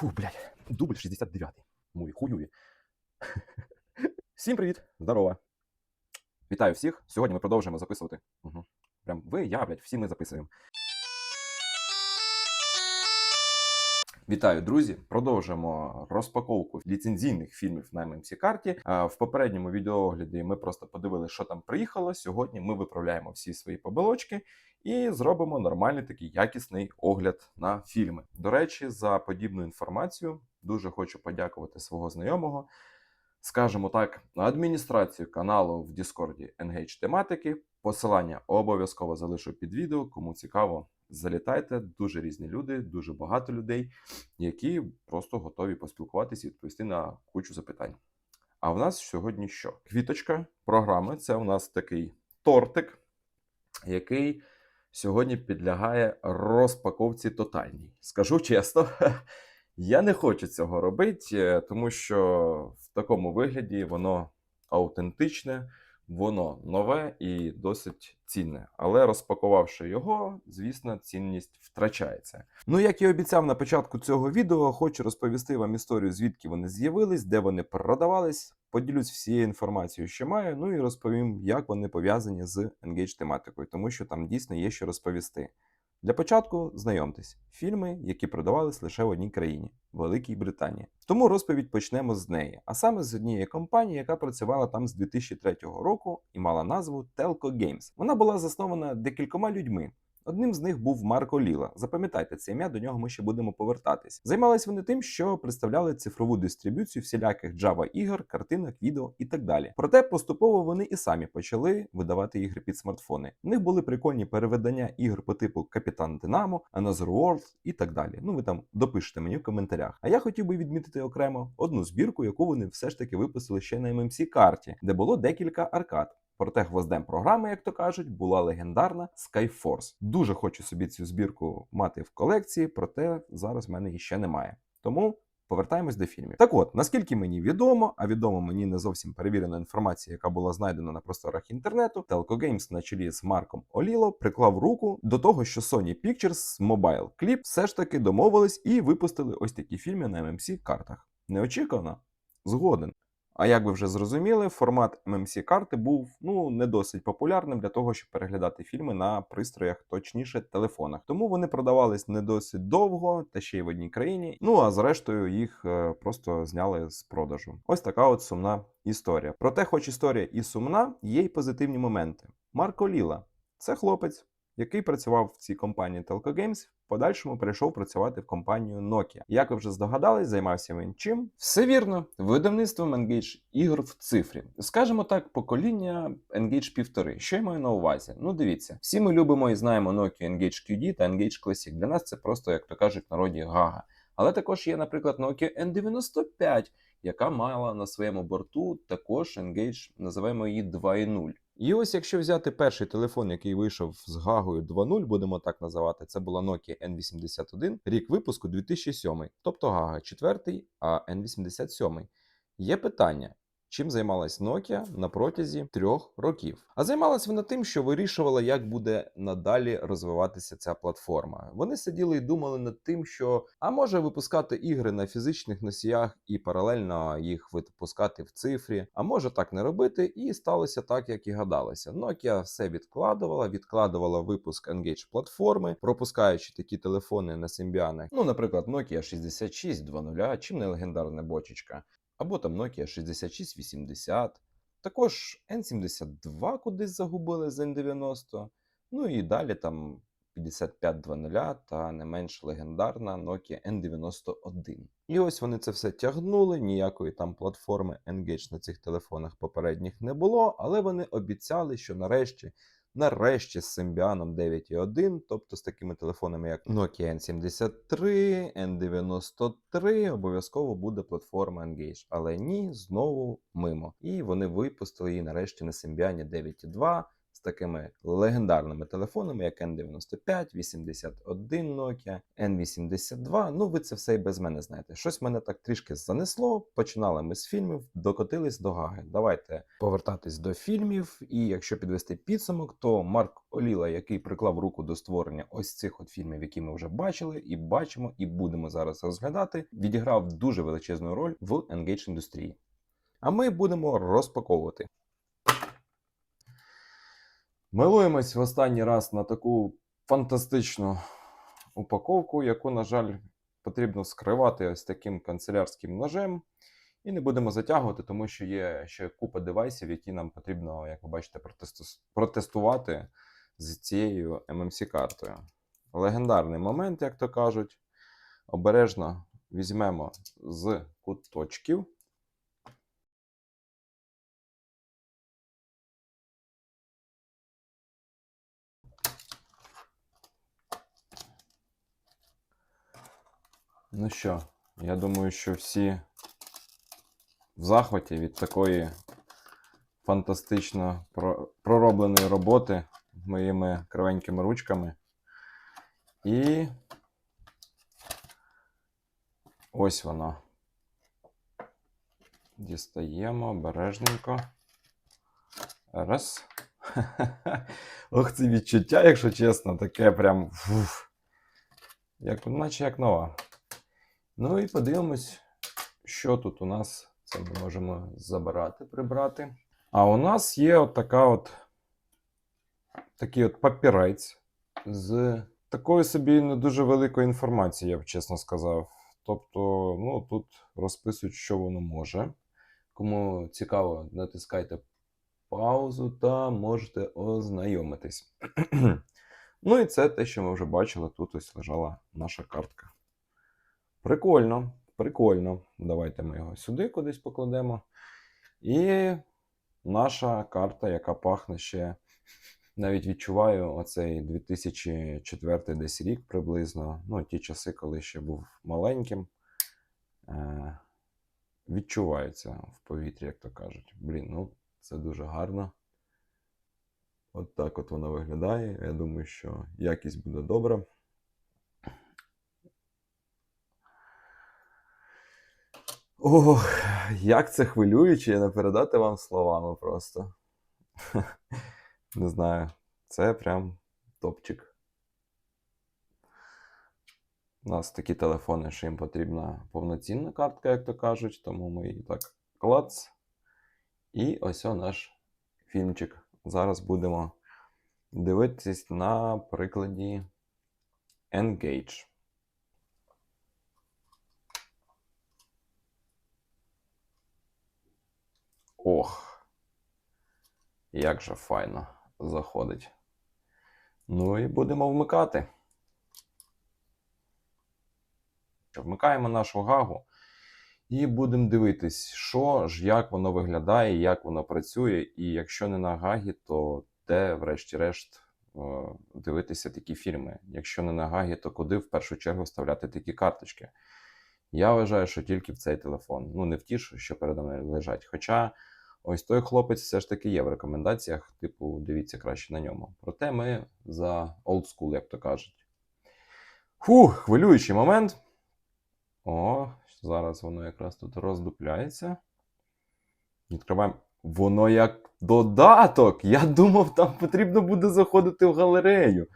Фу, блядь, дубль 69. Мої хуюві. Всім привіт! Здорово! Вітаю всіх! Сьогодні ми продовжуємо записувати. Угу. Прям ви, я, блядь, всі ми записуємо. Вітаю, друзі! Продовжуємо розпаковку ліцензійних фільмів на MMC карті. В попередньому відеоогляді ми просто подивилися, що там приїхало. Сьогодні ми виправляємо всі свої побелочки і зробимо нормальний такий якісний огляд на фільми. До речі, за подібну інформацію дуже хочу подякувати свого знайомого. Скажімо так, на адміністрацію каналу в Діскорді Engage тематики. Посилання обов'язково залишу під відео. Кому цікаво, залітайте. Дуже різні люди, дуже багато людей, які просто готові поспілкуватися і відповісти на кучу запитань. А в нас сьогодні що? Квіточка програми це у нас такий тортик, який сьогодні підлягає розпаковці тотальній. Скажу чесно, я не хочу цього робити, е, тому що в такому вигляді воно аутентичне, воно нове і досить цінне. Але розпакувавши його, звісно, цінність втрачається. Ну, як і обіцяв на початку цього відео, хочу розповісти вам історію, звідки вони з'явились, де вони продавались. Поділюсь всією інформацією, що маю, ну і розповім, як вони пов'язані з Engage тематикою, тому що там дійсно є що розповісти. Для початку знайомтесь, фільми, які продавались лише в одній країні Великій Британії. Тому розповідь почнемо з неї, а саме з однієї компанії, яка працювала там з 2003 року і мала назву Telco Games. Вона була заснована декількома людьми. Одним з них був Марко Ліла. Запам'ятайте це ім'я, до нього ми ще будемо повертатись. Займались вони тим, що представляли цифрову дистриб'юцію всіляких Java ігор, картинок, відео і так далі. Проте поступово вони і самі почали видавати ігри під смартфони. В них були прикольні переведення ігор по типу Капітан Динамо, Another World і так далі. Ну ви там допишете мені в коментарях. А я хотів би відмітити окремо одну збірку, яку вони все ж таки випустили ще на MMC карті, де було декілька аркад. Проте гвоздем програми, як то кажуть, була легендарна Skyforce. Дуже хочу собі цю збірку мати в колекції, проте зараз в мене її ще немає. Тому повертаємось до фільмів. Так от, наскільки мені відомо, а відомо мені не зовсім перевірена інформація, яка була знайдена на просторах інтернету, Telco Games на чолі з Марком Оліло приклав руку до того, що Sony Pictures Mobile Clip все ж таки домовились і випустили ось такі фільми на MMC картах. Неочікувано? Згоден. А як ви вже зрозуміли, формат MMC карти був ну не досить популярним для того, щоб переглядати фільми на пристроях, точніше телефонах. Тому вони продавались не досить довго, та ще й в одній країні. Ну а зрештою їх е, просто зняли з продажу. Ось така от сумна історія. Проте, хоч історія і сумна, є й позитивні моменти. Марко Ліла це хлопець, який працював в цій компанії Telco Games, в подальшому перейшов працювати в компанію Nokia. Як ви вже здогадались, займався він чим? Все вірно, видавництвом Engage ігор в цифрі. Скажімо так, покоління Engage 1.5. Що я маю на увазі? Ну дивіться, всі ми любимо і знаємо Nokia Engage QD та Engage Classic. Для нас це просто, як то кажуть, в народі гага. Але також є, наприклад, Nokia N95, яка мала на своєму борту також Engage, називаємо її 2.0. І ось якщо взяти перший телефон, який вийшов з Гагою 2.0, будемо так називати, це була Nokia N81, рік випуску 2007, тобто Гага 4, а N87. Є питання. Чим займалась Nokia на протязі трьох років? А займалась вона тим, що вирішувала, як буде надалі розвиватися ця платформа. Вони сиділи і думали над тим, що а може випускати ігри на фізичних носіях і паралельно їх випускати в цифрі, а може так не робити, і сталося так, як і гадалося. Nokia все відкладувала, відкладувала випуск Engage платформи, пропускаючи такі телефони на симбіанах. Ну, наприклад, Nokia 6620, чим не легендарна бочечка або там Nokia 6680. Також N72 кудись загубили з N90. Ну і далі там 5520 та не менш легендарна Nokia N91. І ось вони це все тягнули. Ніякої там платформи Engage на цих телефонах попередніх не було, але вони обіцяли, що нарешті. Нарешті з Symbian 9.1, тобто з такими телефонами, як Nokia N73, N93, обов'язково буде платформа Engage. Але ні, знову мимо. І вони випустили її нарешті на Symbian 9.2 з такими легендарними телефонами, як N95, 81 Nokia, N82. Ну, ви це все і без мене знаєте. Щось мене так трішки занесло. Починали ми з фільмів, докотились до Гаги. Давайте повертатись до фільмів. І якщо підвести підсумок, то Марк Оліла, який приклав руку до створення ось цих от фільмів, які ми вже бачили, і бачимо, і будемо зараз розглядати, відіграв дуже величезну роль в Engage індустрії. А ми будемо розпаковувати. Милуємось в останній раз на таку фантастичну упаковку, яку, на жаль, потрібно скривати ось таким канцелярським ножем. І не будемо затягувати, тому що є ще купа девайсів, які нам потрібно, як ви бачите, протестувати з цією MMC-картою. Легендарний момент, як то кажуть. Обережно візьмемо з куточків. Ну що, я думаю, що всі в захваті від такої фантастично проробленої роботи моїми кривенькими ручками. І ось воно. Дістаємо обережненько. Раз. Ох, це відчуття, якщо чесно, таке прям. Як, наче як нова. Ну і подивимось, що тут у нас. Це ми можемо забирати, прибрати. А у нас є от така от такий от папірець з такою собі не дуже великою інформацією, я б чесно сказав. Тобто, ну тут розписують, що воно може. Кому цікаво, натискайте паузу та можете ознайомитись. ну і це те, що ми вже бачили. Тут ось лежала наша картка. Прикольно, прикольно. Давайте ми його сюди кудись покладемо. І наша карта, яка пахне ще. Навіть відчуваю оцей 2004 десь рік приблизно. Ну, ті часи, коли ще був маленьким. Е- відчувається в повітрі, як то кажуть. Блін, ну це дуже гарно. От так от воно виглядає. Я думаю, що якість буде добра. Ох, як це хвилююче, не передати вам словами просто. Не знаю. Це прям топчик. У нас такі телефони, що їм потрібна повноцінна картка, як то кажуть, тому ми її так клац. І ось о наш фільмчик. Зараз будемо дивитись на прикладі Engage. Ох, як же файно заходить. Ну і будемо вмикати. Вмикаємо нашу гагу і будемо дивитись, що ж, як воно виглядає, як воно працює. І якщо не на гагі, то де, врешті-решт, е, дивитися такі фільми. Якщо не на гагі, то куди в першу чергу вставляти такі карточки? Я вважаю, що тільки в цей телефон. Ну, не в ті, що передо мною лежать. Хоча ось той хлопець все ж таки є в рекомендаціях, типу, дивіться краще на ньому. Проте ми за old school, як то кажуть. Фух, хвилюючий момент. О, зараз воно якраз тут роздупляється. Відкриваємо. Воно як додаток. Я думав, там потрібно буде заходити в галерею.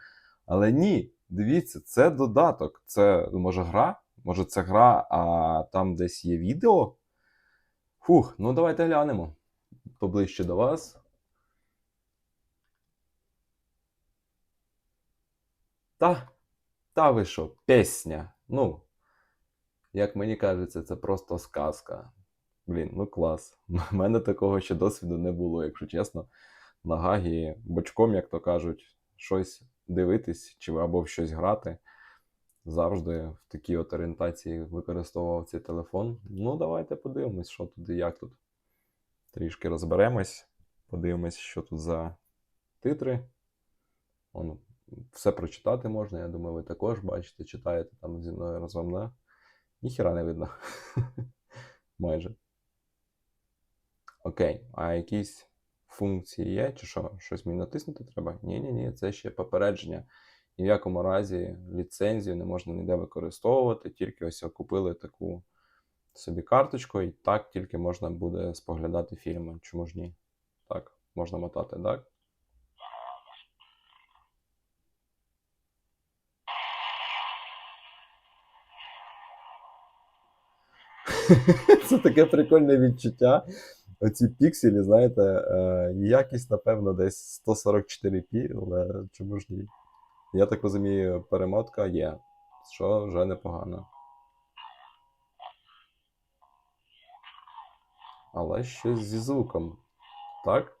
Але ні, дивіться, це додаток. Це може гра? Може, це гра, а там десь є відео? Фух, ну давайте глянемо. Поближче до вас. Та, та ви що, пісня. Ну, як мені кажеться, це просто сказка. Блін, ну клас. У мене такого ще досвіду не було, якщо чесно. На Гагі бочком, як то кажуть, щось дивитись чи або в щось грати. Завжди в такій от орієнтації використовував цей телефон. Ну, давайте подивимось, що тут і як тут. Трішки розберемось, подивимось, що тут за титри. Вон, все прочитати можна, я думаю, ви також бачите, читаєте там зі мною разом, да? Ніхіра не видно. Майже. Окей, а якісь функції є, чи що? Щось мені натиснути треба? Ні, ні, ні, це ще попередження. Ні в якому разі ліцензію не можна ніде використовувати, тільки ось купили таку собі карточку, і так тільки можна буде споглядати фільми. Чому ж ні? Так, можна мотати, так? Це таке прикольне відчуття. Оці пікселі, знаєте, е, якість, напевно, десь 144p, але чому ж ні? Я так розумію, перемотка є, що вже непогано. Але щось зі звуком. Так?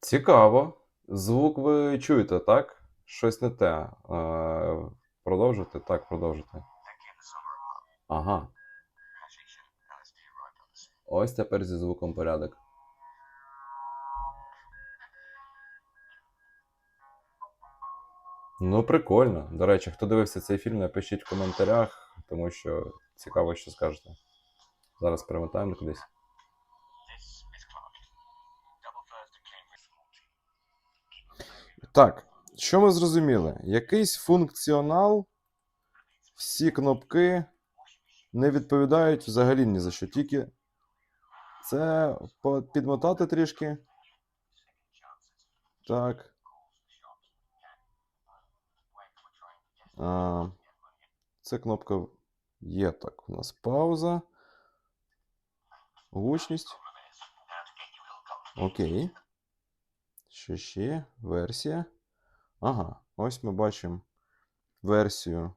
Цікаво. Звук ви чуєте, так? Щось не те. Е, Продовжити? Так, продовжити. Ага. Ось тепер зі звуком порядок. Ну, прикольно. До речі, хто дивився цей фільм, напишіть в коментарях, тому що цікаво, що скажете. Зараз перемотаємо кудись. Так, що ми зрозуміли? Якийсь функціонал, всі кнопки не відповідають взагалі ні за що. Тільки це підмотати трішки. Так. А, це кнопка є. Так, у нас пауза. Гучність. Окей. Що ще? Версія. Ага, ось ми бачимо версію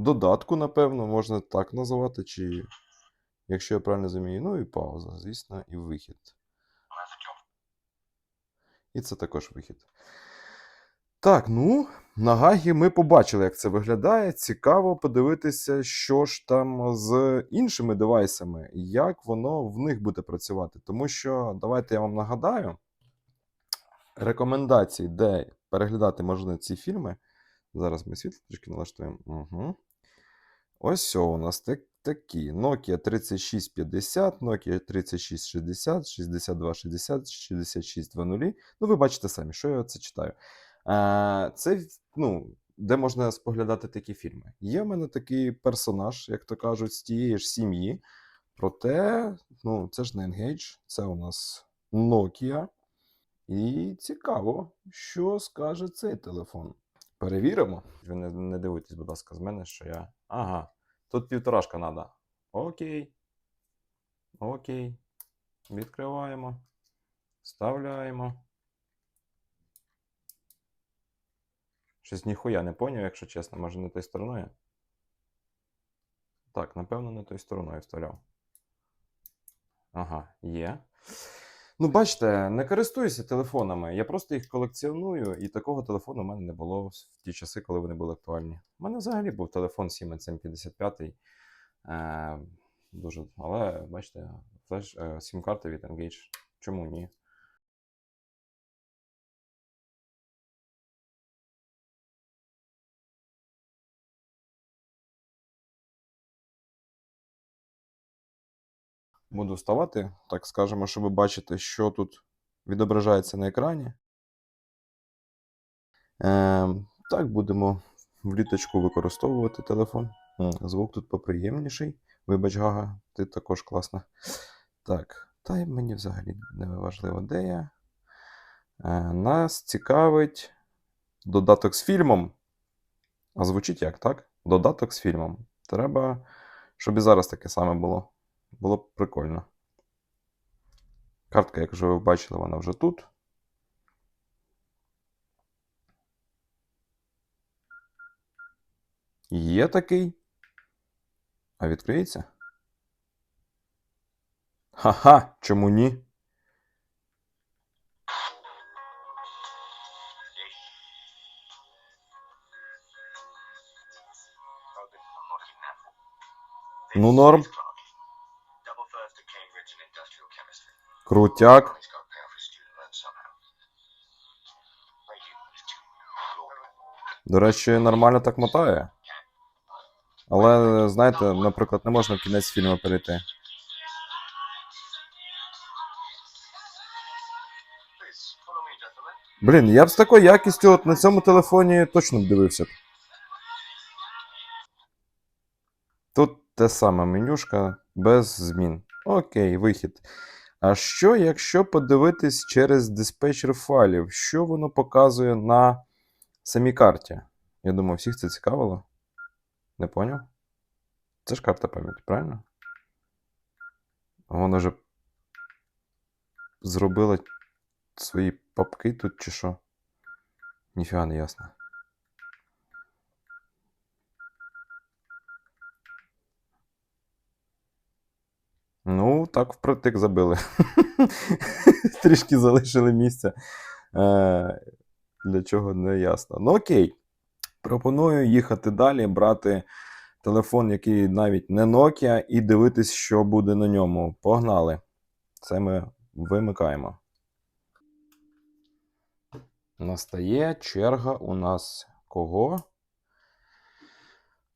додатку, напевно, можна так називати, чи, якщо я правильно розумію, ну і пауза, звісно, і вихід. І це також вихід. Так, ну, на Гагі ми побачили, як це виглядає. Цікаво подивитися, що ж там з іншими девайсами, як воно в них буде працювати. Тому що, давайте я вам нагадаю, рекомендації, де переглядати можна ці фільми. Зараз ми світло трішки налаштуємо. Угу. Ось у нас так, такі: Nokia 3650, Nokia 3660, 6260, 6620. Ну, ви бачите самі, що я це читаю. Це, ну, де можна споглядати такі фільми. Є в мене такий персонаж, як то кажуть, з тієї ж сім'ї. Проте, ну, це ж не Engage, це у нас Nokia. І цікаво, що скаже цей телефон. Перевіримо. Ви не, не дивуйтесь, будь ласка, з мене, що я. Ага, тут півторашка треба. Окей. Окей. Відкриваємо. Вставляємо. Щось ніхуя не поняв, якщо чесно, може не тою стороною. Так, напевно, не тою стороною вставляв. Ага, є. Ну, бачите, не користуюся телефонами. Я просто їх колекціоную, і такого телефону в мене не було в ті часи, коли вони були актуальні. У мене взагалі був телефон Siemens M55. Е, дуже, але бачите, флеш, е, сім-карти від Engage. Чому ні? Буду вставати, так скажемо, щоб бачити, що тут відображається на екрані. Ем, так, будемо в літочку використовувати телефон. Звук тут поприємніший. Вибач, Гага, ти також класна. Так, та й мені взагалі не важливо, де я. Е, нас цікавить додаток з фільмом. А звучить як, так? Додаток з фільмом. Треба, щоб і зараз таке саме було. Було б прикольно. Картка, як вже ви бачили, вона вже тут. Є такий. А відкриється? Ха-ха, чому ні? Ну, норм. Крутяк. До речі, нормально так мотає. Але, знаєте, наприклад, не можна в кінець фільму перейти. Блін, я б з такою якістю от на цьому телефоні точно б дивився. Тут те саме менюшка без змін. Окей, вихід. А що, якщо подивитись через диспетчер файлів? Що воно показує на самій карті? Я думаю, всіх це цікавило. Не поняв? Це ж карта пам'яті, правильно? Воно вже зробило свої папки тут чи що? Ніфіга не ясно. Ну, так впритик забили. Трішки залишили місця. Е, для чого не ясно. Ну окей. Пропоную їхати далі, брати телефон, який навіть не Nokia, і дивитись, що буде на ньому. Погнали. Це ми вимикаємо. Настає черга у нас кого?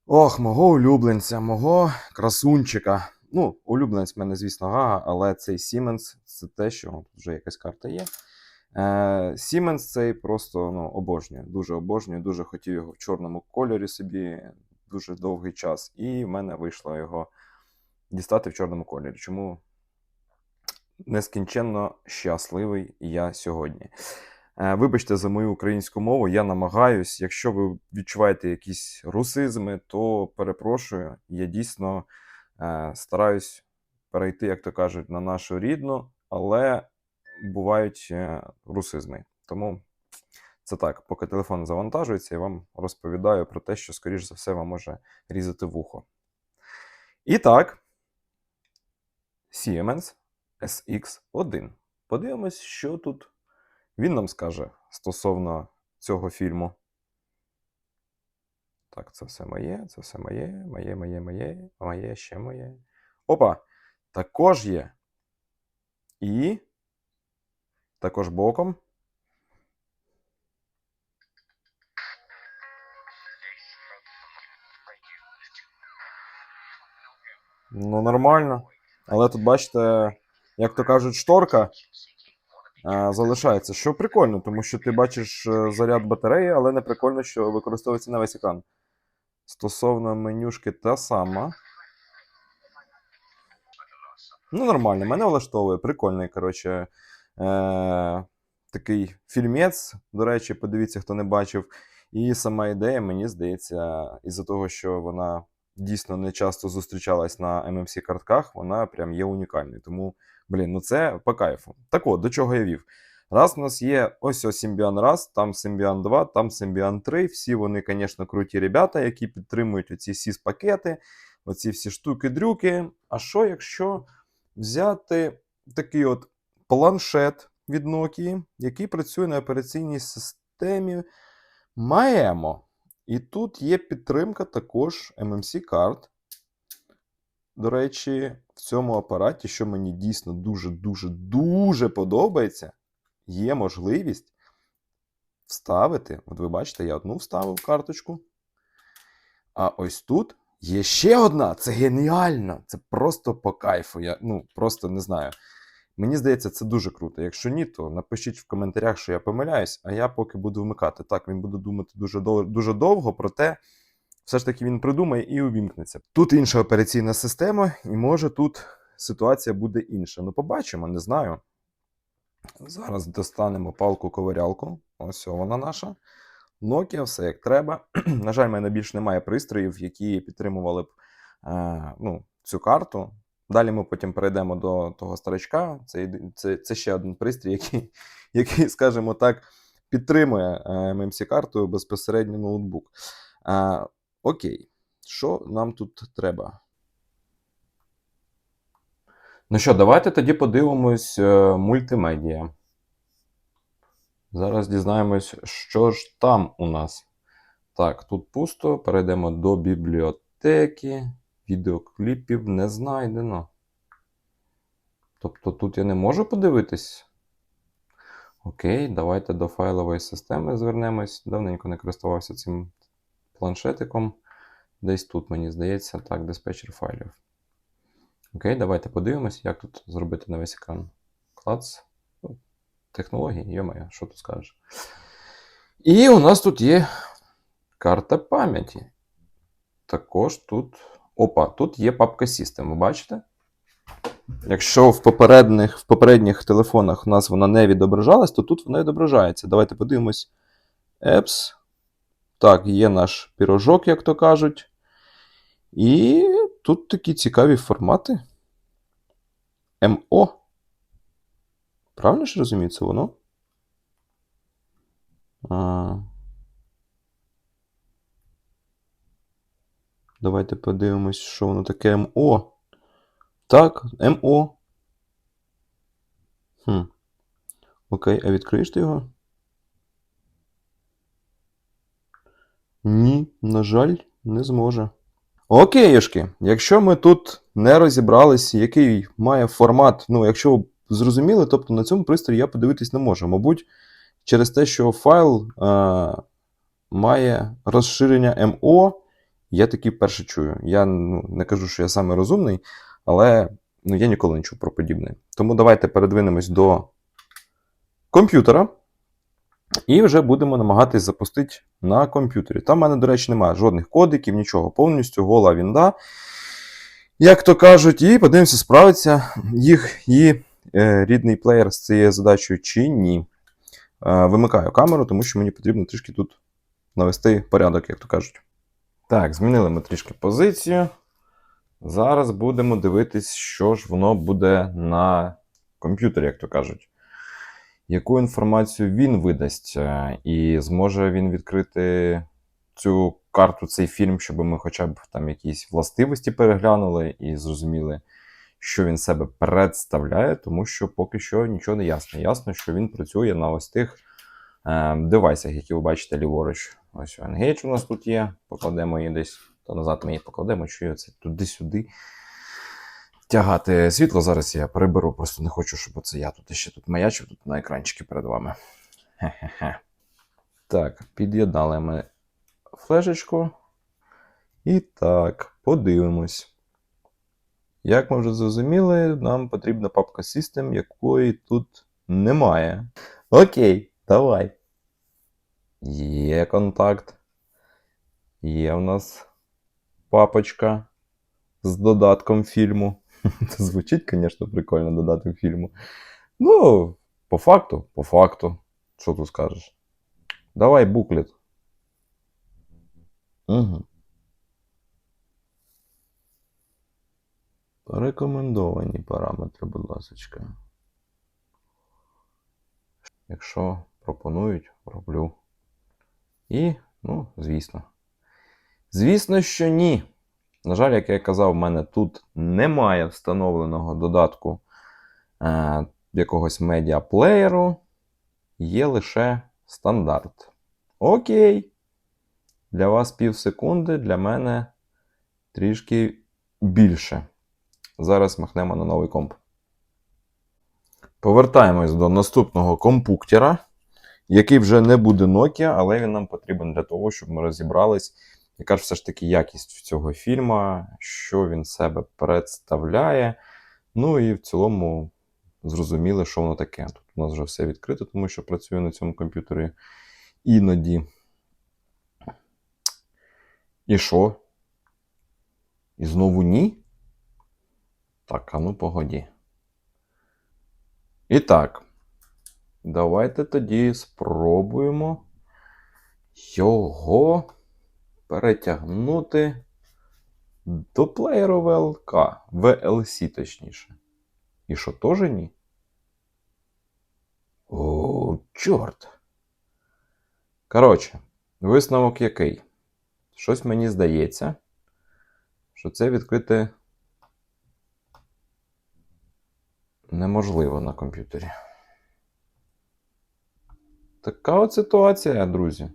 Ох, мого улюбленця, мого красунчика. Ну, улюбленець в мене, звісно, Гага, але цей Siemens це те, що от вже якась карта є. Siemens цей просто ну, обожнюю, дуже обожнюю, дуже хотів його в чорному кольорі собі дуже довгий час. І в мене вийшло його дістати в чорному кольорі. Чому нескінченно щасливий я сьогодні. Е, Вибачте за мою українську мову, я намагаюсь. Якщо ви відчуваєте якісь русизми, то перепрошую. Я дійсно стараюсь перейти, як то кажуть, на нашу рідну, але бувають е, русизми. Тому це так, поки телефон завантажується, я вам розповідаю про те, що, скоріш за все, вам може різати вухо. І так, Siemens SX1. Подивимось, що тут він нам скаже стосовно цього фільму. Так, це все моє, це все моє, моє, моє, моє, моє, ще моє. Опа! Також є. І. Також боком. Ну, нормально. Але тут, бачите, як то кажуть, шторка а, залишається. Що прикольно, тому що ти бачиш е, заряд батареї, але не прикольно, що використовується на весь екран. Стосовно менюшки та сама. Ну, нормально, мене влаштовує. Прикольний, коротше. Е- такий фільмець. До речі, подивіться, хто не бачив. І сама ідея, мені здається, із-за того, що вона дійсно не часто зустрічалась на MMC картках, вона прям є унікальною. Тому, блін, ну це по кайфу. Так от, до чого я вів. Раз у нас є ось ось Symbian раз, там Symbian 2, там Symbian 3. Всі вони, звісно, круті ребята, які підтримують оці sys пакети оці всі штуки-дрюки. А що, якщо взяти такий от планшет від Nokia, який працює на операційній системі Maemo. І тут є підтримка також MMC карт. До речі, в цьому апараті, що мені дійсно дуже-дуже дуже подобається, є можливість вставити. От ви бачите, я одну вставив карточку. А ось тут є ще одна. Це геніально! Це просто по кайфу. Я ну, просто не знаю. Мені здається, це дуже круто. Якщо ні, то напишіть в коментарях, що я помиляюсь, а я поки буду вмикати. Так, він буде думати дуже дуже довго, проте все ж таки він придумає і увімкнеться. Тут інша операційна система, і може тут ситуація буде інша. Ну, побачимо, не знаю. Зараз достанемо палку-ковирялку. Ось вона наша. Nokia, все як треба. На жаль, в мене більш немає пристроїв, які підтримували б е, ну, цю карту. Далі ми потім перейдемо до того старичка. Це, це, це ще один пристрій, який, який, скажімо так, підтримує е, MMC-карту безпосередньо ноутбук. Е, окей, що нам тут треба? Ну що, давайте тоді подивимось е, мультимедіа. Зараз дізнаємось, що ж там у нас. Так, тут пусто. Перейдемо до бібліотеки. Відеокліпів не знайдено. Тобто тут я не можу подивитись. Окей, давайте до файлової системи звернемось. Давненько не користувався цим планшетиком. Десь тут, мені здається, так, диспетчер файлів. Окей, давайте подивимось, як тут зробити на весь екран. Клац. Ну, технології, йомаю, що тут скажеш. І у нас тут є карта пам'яті. Також тут. Опа, тут є папка System, ви бачите? Якщо в попередніх, в попередніх телефонах у нас вона не відображалась, то тут вона відображається. Давайте подивимось. Apps. Так, є наш пірожок, як то кажуть. І тут такі цікаві формати. МО. Правильно ж розумію, це воно? А... Давайте подивимось, що воно таке МО. Так, МО. Хм. Окей, а відкриєш ти його? Ні, на жаль, не зможе. Окейшки, якщо ми тут не розібрались, який має формат, ну, якщо ви зрозуміли, тобто на цьому пристрої я подивитись не можу. Мабуть, через те, що файл е, має розширення МО, я таки вперше чую. Я ну, не кажу, що я саме розумний, але ну, я ніколи не чув про подібне. Тому давайте передвинемось до комп'ютера. І вже будемо намагатись запустити на комп'ютері. Там в мене, до речі, немає жодних кодиків, нічого. Повністю гола вінда. Як то кажуть, і подивимося, справиться їх і е, рідний плеєр з цією задачею чи ні. Е, вимикаю камеру, тому що мені потрібно трішки тут навести порядок, як то кажуть. Так, змінили ми трішки позицію. Зараз будемо дивитись, що ж воно буде на комп'ютері, як то кажуть. Яку інформацію він видасть, е, і зможе він відкрити цю карту, цей фільм, щоб ми хоча б там якісь властивості переглянули і зрозуміли, що він себе представляє, тому що поки що нічого не ясно. Ясно, що він працює на ось тих е, девайсах, які ви бачите ліворуч. Ось Engage у нас тут є. Покладемо її десь, то назад ми її покладемо, що це туди-сюди. Тягати світло зараз я приберу, просто не хочу, щоб оце я тут ще тут маячив тут на екранчики перед вами. Хе-хе-хе. Так, під'єднали ми флешечку. І так, подивимось. Як ми вже зрозуміли, нам потрібна папка System, якої тут немає. Окей, давай. Є контакт. Є у нас папочка з додатком фільму. Це звучить, звісно, прикольно додаток фільму. Ну, по факту, по факту. Що тут скажеш? Давай буклет. Угу. Рекомендовані параметри, будь ласка. Якщо пропонують, роблю. І, ну, звісно. Звісно, що ні. На жаль, як я казав, в мене тут немає встановленого додатку е, якогось медіаплеєру. Є лише стандарт. Окей. Для вас пів секунди, для мене трішки більше. Зараз махнемо на новий комп. Повертаємось до наступного компуктера, який вже не буде Nokia, але він нам потрібен для того, щоб ми розібрались, яка ж все ж таки якість цього фільму, що він себе представляє. Ну і в цілому зрозуміли, що воно таке. Тут у нас вже все відкрито, тому що працюю на цьому комп'ютері іноді. І що? І знову ні? Так, а ну погоді. І так, давайте тоді спробуємо його перетягнути до плеєру ВЛК, VLC точніше. І що теж ні? О, чорт. Коротше, висновок який? Щось мені здається, що це відкрити неможливо на комп'ютері. Така от ситуація, друзі.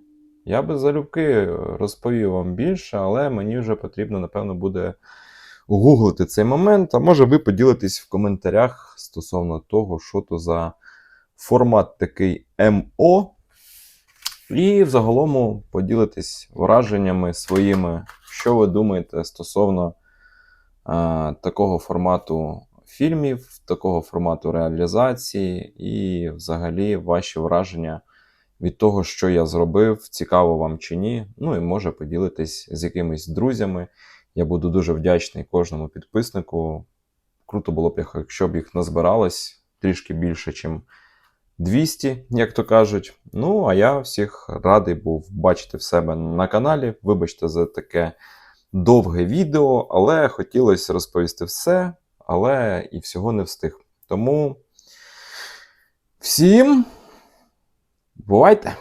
Я би залюбки розповів вам більше, але мені вже потрібно, напевно, буде гуглити цей момент. А може ви поділитесь в коментарях стосовно того, що то за формат такий МО. І взагалом поділитись враженнями своїми, що ви думаєте стосовно а, такого формату фільмів, такого формату реалізації, і взагалі ваші враження від того, що я зробив, цікаво вам чи ні. Ну і може поділитись з якимись друзями. Я буду дуже вдячний кожному підписнику. Круто було б, якщо б їх назбиралось трішки більше, ніж 200, як то кажуть. Ну, а я всіх радий був бачити в себе на каналі. Вибачте за таке довге відео, але хотілося розповісти все, але і всього не встиг. Тому всім бувайте!